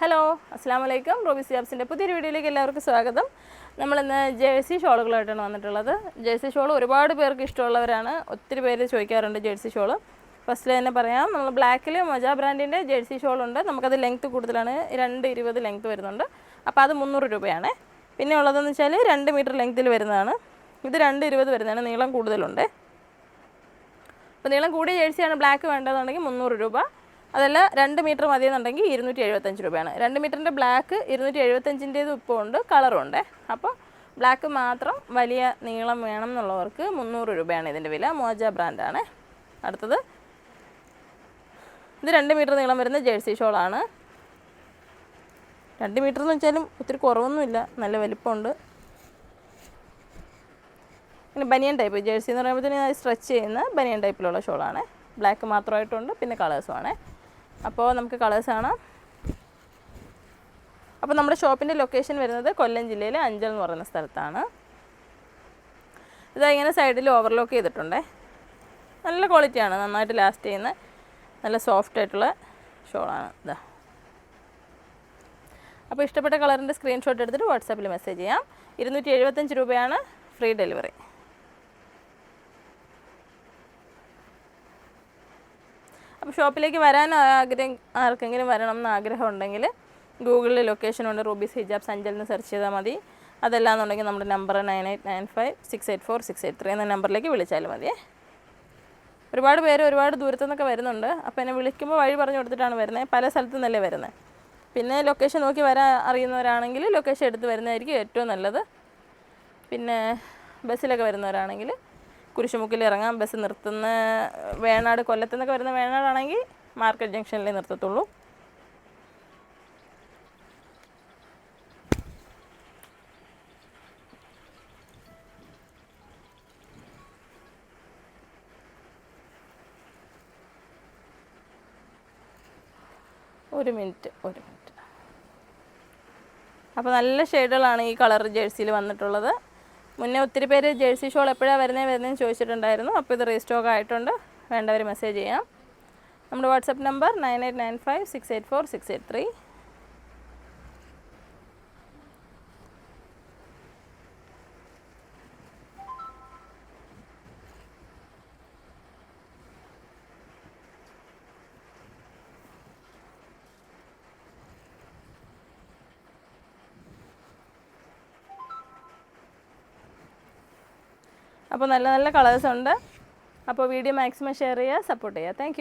Hello അസ്സാം വലൈക്കും Robbie സിയാബ്സിന്റെ പുതിയൊരു വീഡിയോയിലേക്ക് എല്ലാവർക്കും സ്വാഗതം. നമ്മളിന്ന് ജേഴ്സി ഷോളുകളായിട്ടാണ് വന്നിട്ടുള്ളത്. ജേഴ്സി ഷോൾ ഒരുപാട് പേർക്ക് ഇഷ്ടമുള്ളവരാണ്. ഒത്തിരി പേര് ചോദിക്കാറുണ്ട് ജേഴ്സി ഷോൾ ഫസ്റ്റിൽ തന്നെ പറയാം നമ്മൾ ബ്ലാക്കിൽ മജ ബ്രാൻഡിന്റെ ജേഴ്സി ഷോളുണ്ട്. നമുക്കത് ലെങ്ത്ത് കൂടുതലാണ്. രണ്ട് ഇരുപത് ലെങ്ത്ത് വരുന്നുണ്ട്. അപ്പോൾ അത് മുന്നൂറ് രൂപയാണ്. പിന്നെ ഉള്ളതെന്ന് വെച്ചാൽ രണ്ട് മീറ്റർ ലെങ്ത്തിൽ വരുന്നതാണ്. ഇത് രണ്ട് ഇരുപത് വരുന്നതാണ്. നീളം കൂടുതലുണ്ട്. അപ്പോൾ നീളം കൂടിയ ജേഴ്സിയാണ് ബ്ലാക്ക് വേണ്ടതെന്നുണ്ടെങ്കിൽ മുന്നൂറ് രൂപ. അതല്ല രണ്ട് മീറ്റർ മതിയെന്നുണ്ടെങ്കിൽ ഇരുന്നൂറ്റി എഴുപത്തഞ്ച് രൂപയാണ്. രണ്ട് മീറ്ററിന്റെ ബ്ലാക്ക് ഇരുന്നൂറ്റി എഴുപത്തഞ്ചിന്റേതും ഇപ്പോൾ ഉണ്ട് കളറും ഉണ്ട്. അപ്പോൾ ബ്ലാക്ക് മാത്രം വലിയ നീളം വേണം എന്നുള്ളവർക്ക് മുന്നൂറ് രൂപയാണ് ഇതിന്റെ വില. മോജ ബ്രാൻഡാണ്. അടുത്തത്. ഇത് രണ്ട് മീറ്റർ നീളം വരുന്ന ജേഴ്സി ഷോളാണ്. രണ്ട് മീറ്റർ എന്ന് വെച്ചാലും ഒത്തിരി കുറവൊന്നുമില്ല നല്ല വലിപ്പമുണ്ട്. പിന്നെ ബനിയൻ ടൈപ്പ് ജേഴ്സി എന്ന് പറയുമ്പോഴത്തേനും സ്ട്രെച്ച് ചെയ്യുന്ന ബനിയൻ ടൈപ്പിലുള്ള ഷോളാണ്. ബ്ലാക്ക് മാത്രമായിട്ടുണ്ട് പിന്നെ കളേഴ്സും കളേഴ്സുമാണ് അപ്പോൾ നമുക്ക് കളേഴ്സ് കാണാം. അപ്പോൾ നമ്മുടെ ഷോപ്പിന്റെ ലൊക്കേഷൻ വരുന്നത് കൊല്ലം ജില്ലയിലെ അഞ്ചൽ എന്ന് പറയുന്ന സ്ഥലത്താണ്. ഇങ്ങനെ സൈഡിൽ ഓവർലോക്ക് ചെയ്തിട്ടുണ്ടേ. നല്ല ക്വാളിറ്റിയാണ് നന്നായിട്ട് ലാസ്റ്റ് ചെയ്യുന്ന നല്ല സോഫ്റ്റ് ആയിട്ടുള്ള ഷോളാണ് ഇതാ. അപ്പോൾ ഇഷ്ടപ്പെട്ട കളറിന്റെ സ്ക്രീൻഷോട്ട് എടുത്തിട്ട് വാട്സാപ്പിൽ മെസ്സേജ് ചെയ്യാം. ഇരുന്നൂറ്റി എഴുപത്തഞ്ച് രൂപയാണ് ഫ്രീ ഡെലിവറി ഷോപ്പിലേക്ക് വരാൻ ആഗ്രഹം ആർക്കെങ്കിലും വരണം എന്ന് ആഗ്രഹം ഉണ്ടെങ്കിൽ ഗൂഗിളിൽ ലൊക്കേഷൻ ഉണ്ട്. റൂബീസ് ഹിജാബ് സഞ്ചൽ സെർച്ച് ചെയ്താൽ മതി. അതല്ലാന്നുണ്ടെങ്കിൽ നമ്മുടെ number nine eight nine five six eight four six eight three എന്ന നമ്പറിലേക്ക് വിളിച്ചാൽ മതിയേ. ഒരുപാട് പേര് ഒരുപാട് ദൂരത്തു നിന്നൊക്കെ വരുന്നുണ്ട്. അപ്പോൾ എന്നെ വിളിക്കുമ്പോൾ വഴി പറഞ്ഞു കൊടുത്തിട്ടാണ് വരുന്നത് പല സ്ഥലത്തു നിന്നല്ലേ വരുന്നത് പിന്നെ ലൊക്കേഷൻ നോക്കി വരാൻ അറിയുന്നവരാണെങ്കിൽ ലൊക്കേഷൻ എടുത്ത് വരുന്നതായിരിക്കും ഏറ്റവും നല്ലത്. പിന്നെ ബസ്സിലൊക്കെ വരുന്നവരാണെങ്കിൽ കുരിശുമുക്കിൽ ഇറങ്ങാം ബസ് നിർത്തുന്ന വേണാട് കൊല്ലത്തു നിന്നൊക്കെ വരുന്ന വേണാടാണെങ്കിൽ മാർക്കറ്റ് ജംഗ്ഷനിലേ നിർത്തത്തുള്ളൂ. ഒരു മിനിറ്റ് ഒരു മിനിറ്റ്. അപ്പോൾ നല്ല ഷെയ്ഡുകളാണ് ഈ കളർ ജേഴ്സിയിൽ വന്നിട്ടുള്ളത്. മുന്നേ ഒത്തിരി പേര് ജേഴ്സി ഷോൾ എപ്പോഴാണ് വരുന്നത് വരുന്നതെന്ന് ചോദിച്ചിട്ടുണ്ടായിരുന്നു. അപ്പോൾ ഇത് റീസ്റ്റോക്ക് ആയിട്ടുണ്ട്. വേണ്ടവർ മെസ്സേജ് ചെയ്യാം. നമ്മുടെ WhatsApp number nine eight nine five six eight four six eight three അപ്പോൾ നല്ല നല്ല കളേഴ്സ് ഉണ്ട്. അപ്പോൾ വീഡിയോ മാക്സിമം ഷെയർ ചെയ്യുക സപ്പോർട്ട് ചെയ്യുക. താങ്ക്